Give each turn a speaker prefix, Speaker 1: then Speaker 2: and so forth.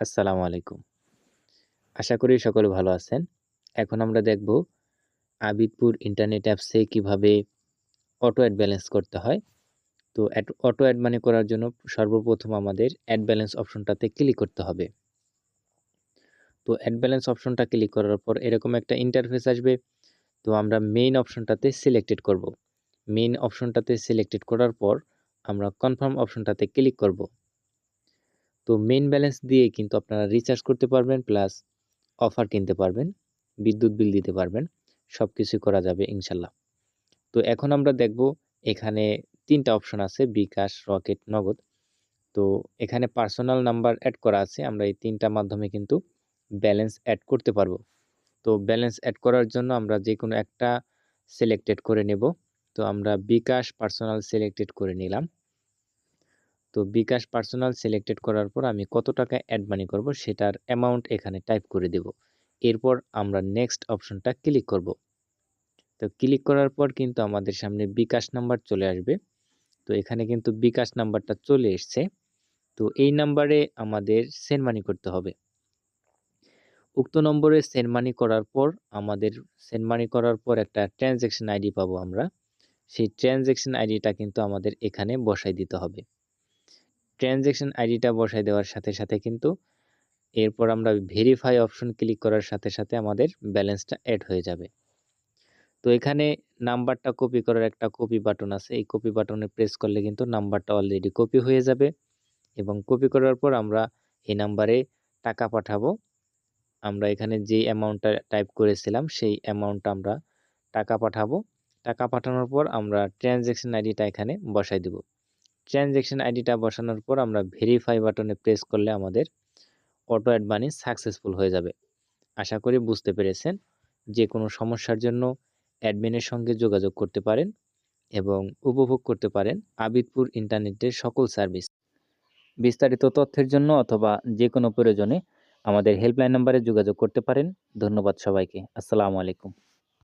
Speaker 1: আসসালামু আলাইকুম। আশা করি সকলে ভালো আছেন। এখন আমরা দেখব আবিদপুর ইন্টারনেট অ্যাপসে কীভাবে অটো অ্যাড ব্যালেন্স করতে হয়। তো অটো অ্যাড মানে করার জন্য সর্বপ্রথম আমাদের অ্যাড ব্যালেন্স অপশনটাতে ক্লিক করতে হবে। তো অ্যাড ব্যালেন্স অপশনটা ক্লিক করার পর এরকম একটা ইন্টারফেস আসবে। তো আমরা মেইন অপশনটাতে সিলেক্টেড করব। মেইন অপশনটাতে সিলেক্টেড করার পর আমরা কনফার্ম অপশনটাতে ক্লিক করব। তো মেইন ব্যালেন্স দিয়ে কিন্তু আপনারা রিচার্জ করতে পারবেন প্লাস অফার কিনতে পারবেন, বিদ্যুৎ বিল দিতে পারবেন সব কিছুই করা যাবে ইনশাল্লাহ। তো এখন আমরা দেখব এখানে তিনটা অপশন আছে বিকাশ রকেট নগদ। তো এখানে পার্সোনাল নাম্বার অ্যাড করা আছে, আমরা এই তিনটা মাধ্যমে কিন্তু ব্যালেন্স অ্যাড করতে পারব। তো ব্যালেন্স অ্যাড করার জন্য আমরা যে কোনো একটা সিলেক্টেড করে নেব। তো আমরা বিকাশ পার্সোনাল সিলেক্টেড করে নিলাম। তো বিকাশ পার্সোনাল সিলেক্টেড করার পর আমি কত টাকা অ্যাড মানি করব সেটার অ্যামাউন্ট এখানে টাইপ করে দেব। এরপর আমরা নেক্সট অপশনটা ক্লিক করব। তো ক্লিক করার পর কিন্তু আমাদের সামনে বিকাশ নাম্বার চলে আসবে। তো এখানে কিন্তু বিকাশ নাম্বারটা চলে এসছে। তো এই নাম্বারে আমাদের সেন্ড মানি করতে হবে। উক্ত নম্বরে সেন্ড মানি করার পর আমাদের সেন্ড মানি করার পর একটা ট্রানজ্যাকশন আইডি পাবো আমরা। সেই ট্রানজ্যাকশন আইডিটা কিন্তু আমাদের এখানে বসাই দিতে হবে। ট্রানজ্যাকশন আইডিটা বসাই দেওয়ার সাথে সাথে কিন্তু এরপর আমরা ভেরিফাই অপশন ক্লিক করার সাথে সাথে আমাদের ব্যালেন্সটা অ্যাড হয়ে যাবে। তো এখানে নাম্বারটা কপি করার একটা কপি বাটন আছে। এই কপি বাটনে প্রেস করলে কিন্তু নাম্বারটা অলরেডি কপি হয়ে যাবে এবং কপি করার পর আমরা এই নাম্বারে টাকা পাঠাবো। আমরা এখানে যে অ্যামাউন্টটা টাইপ করেছিলাম সেই অ্যামাউন্টটা আমরা টাকা পাঠাবো। টাকা পাঠানোর পর আমরা ট্রানজ্যাকশন আইডিটা এখানে বসাই দেব। ট্রানজ্যাকশন আইডিটা বসানোর পর আমরা ভেরিফাই বাটনে প্রেস করলে আমাদের অটো অ্যাড মানি সাকসেসফুল হয়ে যাবে। আশা করি বুঝতে পেরেছেন। যে কোনো সমস্যার জন্য অ্যাডমিনের সঙ্গে যোগাযোগ করতে পারেন এবং উপভোগ করতে পারেন আবিদপুর ইন্টারনেটের সকল সার্ভিস। বিস্তারিত তথ্যের জন্য অথবা যে কোনো প্রয়োজনে আমাদের হেল্পলাইন নাম্বারে যোগাযোগ করতে পারেন। ধন্যবাদ সবাইকে। আসসালামু আলাইকুম।